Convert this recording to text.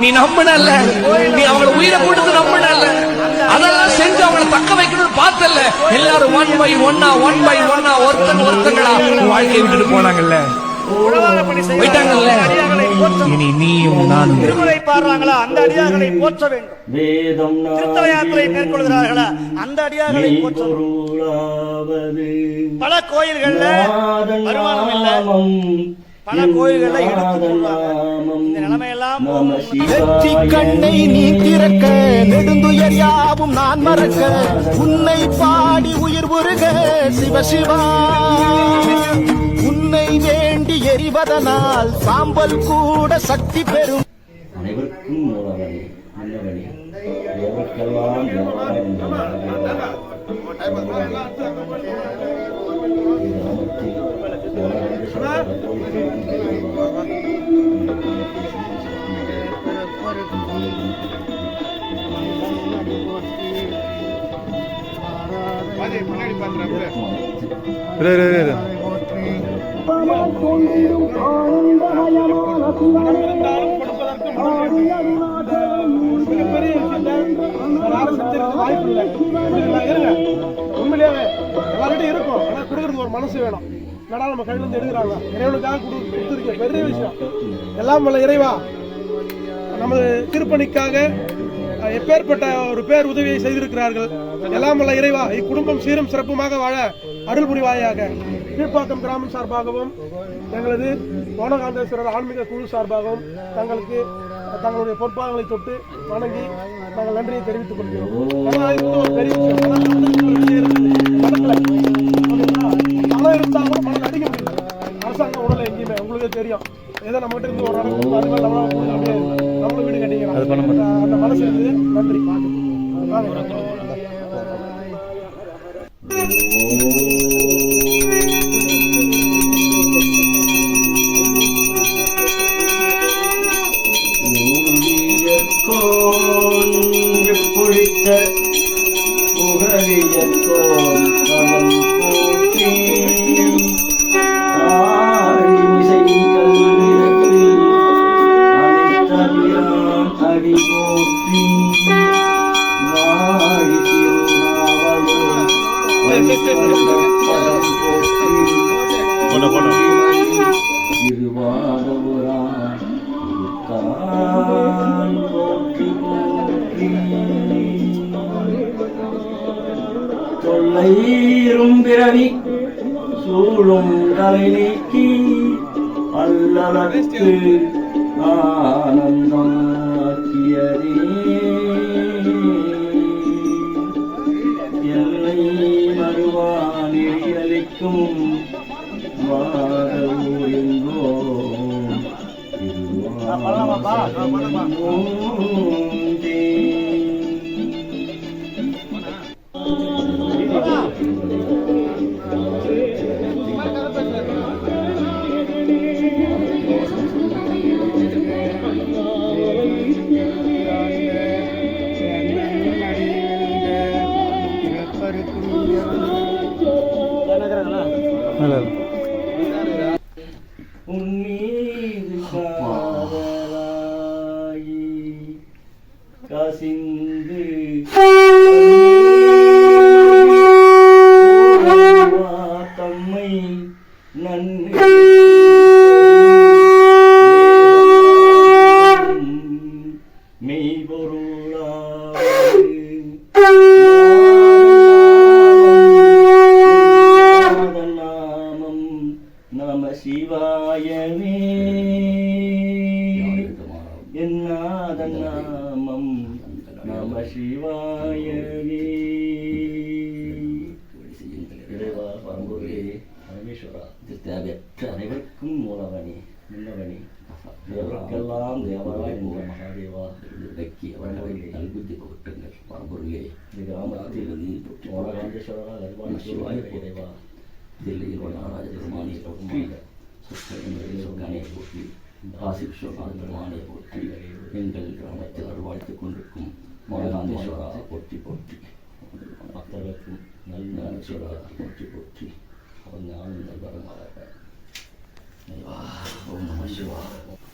நீ நம்பினல்ல. நீ அவங்கள உயிரை கொடுத்து நம்பினல்ல. அதெல்லாம் செஞ்சு அவங்கள தக்க வைக்கணும்னு பார்த்தல்ல. எல்லாரும் ஒன் பை ஒன்னா ஒன் பை ஒன்னா ஒருத்தன் ஒருத்தங்களா வாழ்க்கையை விட்டுட்டு போனாங்கல்ல. போயிட்டாங்கல்ல. இனி நீயும் நானும். திருமுறை பாடுறாங்களா? அந்த அடியார்களை போற்ற வேண்டும். வேதம் திருத்தல யாத்திரை மேற்கொள்கிறார்களா? அந்த அடியார்களை போற்ற பல கோயில்கள்ல வருமானம் இல்ல. பல கோயில்கள்ல எடுத்து வெற்றி கண்ணை நீ திறக்க நெடுந்துயர் யாவும் நான் மறக்க உன்னை பாடி உயிர் உருக சிவசிவா உன்னை வேண்டி எரிவதனால் சாம்பல் கூட சக்தி பெறும். அனைவருக்கும் மூலவனே உண்மையிலேயே எல்லார்கிட்டையும் இருக்கும் ஆனா கொடுக்கறது ஒரு மனசு வேணும் என்னடா நம்ம கையில எடுக்கிறாங்க இறைவனுக்காக கொடு கொடுத்துருக்க பெரிய விஷயம் எல்லாம் வல்ல இறைவா நமது திருப்பணிக்காக எப்பேற்பட்ட ஒரு பேர் உதவியை செய்திருக்கிறார்கள். எல்லாம் வல்ல இறைவா இக்குடும்பம் சீரும் சிறப்புமாக வாழ அருள் புரிவாயாக. கீழ்ப்பாக்கம் கிராமம் சார்பாகவும் எங்களது கோணகாந்தேஸ்வரர் ஆன்மீக குழு சார்பாகவும் தங்களுக்கு தங்களுடைய பொற்பாதங்களை தொட்டு வணங்கி நாங்கள் நன்றியை தெரிவித்துக் கொள்கிறோம். பெரிய அந்த மனசு இருக்குது நன்றி வாங்க. தொல்லையிரும் பிறவி சூழும் கலை நீக்கி அல்லலத்து ஆனந்தம் ஆக்கியதே என்னை மறுவான் எழியளிக்கும் வாரவூர் எங்கோம் கசிந்து தம்மை நன்றி சிவாயவே இறைவா பரம்பொருளே பரமேஸ்வரா தேவையற்ற அனைவருக்கும் மூலவனே முன்னவனே தேவருக்கெல்லாம் தேவராய் மூல மகாதேவா இலக்கிய வல்லவரே நல்புத்தி புகட்டுங்கள் பரம்பொருளே. இந்த கிராமத்தில் மோனகாந்தேஸ்வரா கருவான சிவாய இறைவா. தில்லியில் உள்ள நாராஜ பெருமானை போற்றி சொர்க்கனை போற்றி காசி விஸ்வநாத பெருமானை போற்றி எங்கள் கிராமத்தில் அருள்வாழ்த்துக் கொண்டிருக்கும் まあ、なんでしょうか、ポッチポッチ。働く、何なんでしょうか、ポッポッ。こんなあるんだから、まだ。あ、い。